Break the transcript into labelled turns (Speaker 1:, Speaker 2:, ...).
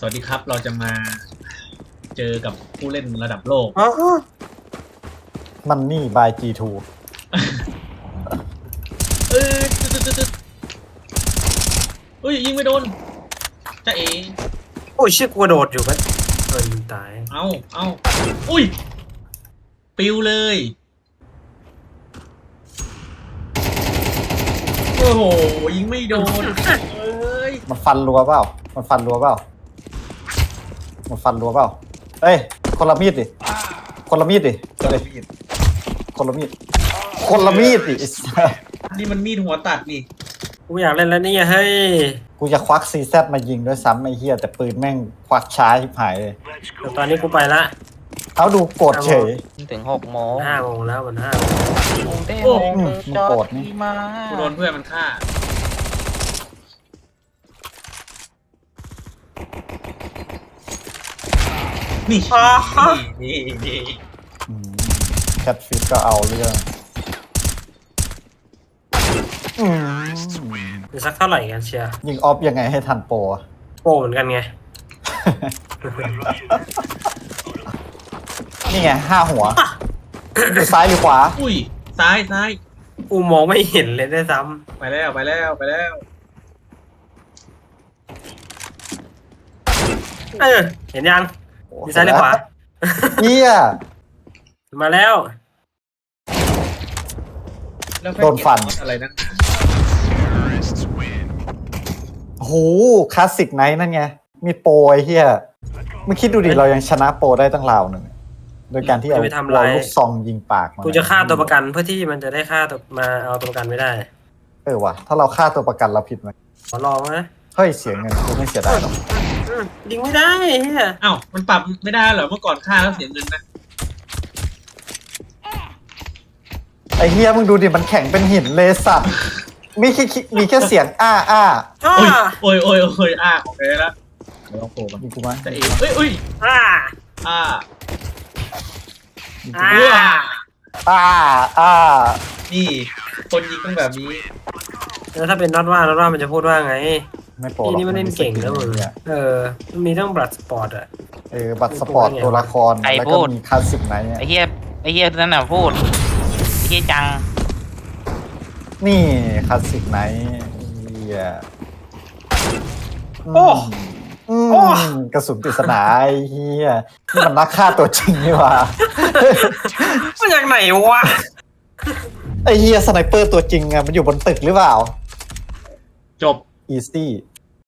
Speaker 1: สวัสดีครับ เราจะมาเจอกับผู้เล่นระดับโลก
Speaker 2: อ๋อ
Speaker 3: มันนี่บาย G2
Speaker 1: เอ้ยตึ๊ดตึ๊ดตึ๊ดตึ๊ดเฮ้ยยิงไม่โดนจ้าเอ๋
Speaker 2: โอ้ยเชี่ยกลัวโดดอยู่ก็เออยิงตาย
Speaker 1: เอาเอาอุ้ย ปิวเลย โอ้โห ยิงไม่โดนเอ้ย
Speaker 3: มันฟันรัวเปล่า มันฟันรัวเปล่า มันฟันรัวเปล่าเอ้ยคนละมีดดิคนละมีดดิเอ้ยคนละมีดคนละมีดดิไอ้สัส
Speaker 1: นี่มันมีดหัวตัดนี่
Speaker 2: กูอยากเล่นแล้วเนี่ยเฮ้ย
Speaker 3: กูจะควักซีแซมายิงด้วยซ้ำไอ้เหี้ยแต่ปืนแม่งควักช้าชิบหายเลย
Speaker 2: เดี๋ยวตอนนี้กูไปละ
Speaker 3: เขาดูกดเฉย
Speaker 4: ถึงหกโมง
Speaker 2: ห้าโมงแล้วมันห้า
Speaker 4: โมงเต้
Speaker 1: โอ้
Speaker 4: โมง
Speaker 3: อืม
Speaker 4: เธอจอ
Speaker 3: มันโกรธ
Speaker 4: ด
Speaker 3: นี่
Speaker 4: ที่มา
Speaker 1: กูโดนเพื่อนมันฆ่า นี่
Speaker 2: อ๋อ
Speaker 1: นี่นี่
Speaker 3: อืมแคทฟิตก็เอาเรื่องอืม
Speaker 2: มีสักเท่าไหร่กันเชียร์
Speaker 3: ยิงออฟยังไงให้ทันโปรอะ
Speaker 2: โป้เหมือนกันไง
Speaker 3: นี่ไงห้าหัวอยู่ซ้ายหรือขวา
Speaker 1: อุ้ย ซ้ายซ้าย
Speaker 2: กูมองไม่เห็นเลยด้วยซ้
Speaker 1: ไปแล้วไปแล้วไปแล้วำ
Speaker 2: เออ เห็นยัง มีซ้ายหรือขวา
Speaker 3: เฮีย
Speaker 2: มาแล้ว
Speaker 1: แล้ว
Speaker 3: โดนฟัน
Speaker 1: อะไรนั่น
Speaker 3: โอ้โหคลาสสิกไนท์นั่นไง มีโปรไอ้เฮียมึงคิดดูดิเรายังชนะโปรได้ตั้งราวหนึ่งโดยการที่เอา
Speaker 2: ไม่ไปทำ
Speaker 3: เรา
Speaker 2: ร้าย
Speaker 3: ลูกซองยิงปากมัน
Speaker 2: กูจะฆ่าตัวประกันเพื่อที่มันจะได้ฆ่าตัวมาเอาตัวประกันไม่ได้
Speaker 3: เออว่ะถ้าเราฆ่าตัวประกันเราผิดไหม
Speaker 2: ขอลองนะ
Speaker 3: เฮ้ยเสียเงินกูไม่เสียดายหรอก
Speaker 2: อืมยิงไม่ได้เฮีย
Speaker 1: อ้าวมันปรับไม่ได้เหรอเมื่อก่อนฆ่าแล้วเสียเงินนะ
Speaker 3: ไอ้เฮียมึงดูดิมันแข็งเป็นหินเลยสัตว์มีแค่มีแค่เสียงอ้าอ้า
Speaker 2: อ้า
Speaker 1: โอ้ยโอ้ยโอ้ยโอ้ยอ้าของแกแล้วเดี๋ยวลองโผล่กัน
Speaker 3: มีกูไหม
Speaker 1: จะเอ๋เอ้ยเอ้ย
Speaker 2: อ้า
Speaker 1: อ้า
Speaker 3: มีกู
Speaker 2: อ่า
Speaker 3: ไหมอ้าอ้า
Speaker 1: นี่ คนยิงต้องแบบนี้
Speaker 2: แล้วถ้าเป็นน็อตว่าน็อตว่ามันจะพูดว่าไง
Speaker 3: ไม่โปรหร
Speaker 2: นี่
Speaker 3: อก
Speaker 2: นี่มันเล่นเก่งนะมึง
Speaker 3: เนี่ย
Speaker 2: เออมันมีต้องบลัดสปอร์ตอะ
Speaker 3: เออบัตรสปอร์ตตัวละครแล้วก็มีคลาสสิกไนท์เนี่ย
Speaker 4: ไอ้เหี้ยไอ้เหี้ยนั่นน่ะพูดไอ้เหี้ยจัง
Speaker 3: นี่คลาสสิกไนท์เฮีย
Speaker 2: โอ้
Speaker 3: อืม
Speaker 2: โอ้
Speaker 3: กระสุนปริศนาไอ้เฮียนี่มันนักฆ่าตัวจริงนี่หว่า
Speaker 2: มันจากไหนวะ
Speaker 3: ไอ้เฮียสไนเปอร์ตัวจริงอะมันอยู่บนตึกหรือเปล่า
Speaker 1: จบ
Speaker 3: อีซี่